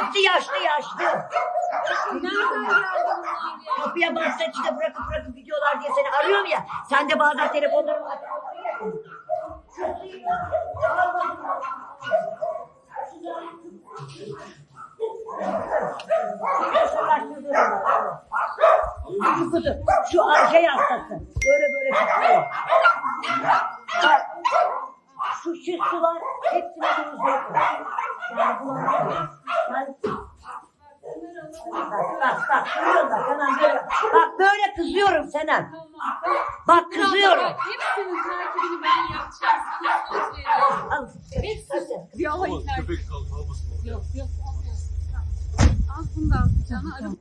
Hepsi yaşlı yaşlı. Nereden geldi bunlar ya? Kapıya bastı içinde bırakıp bırakıp gidiyorlar diye seni arıyorum ya. Sen de bazen telefonlarımı Şu kutu, şu şey hastası. Böyle böyle çıkıyor. Şu çıktılar, hepsine temizliyor. Yani bulamıyorum. Bak bak bak kızıyorum bak hemen böyle. Bak böyle kızıyorum Senem. Bak kızıyorum. Hepsinin takibini ben yapacağım. Sana söz veriyorum. Al. Bir Allah Ama iner. köpek kalk- orada. Yok yok al. Canı arım.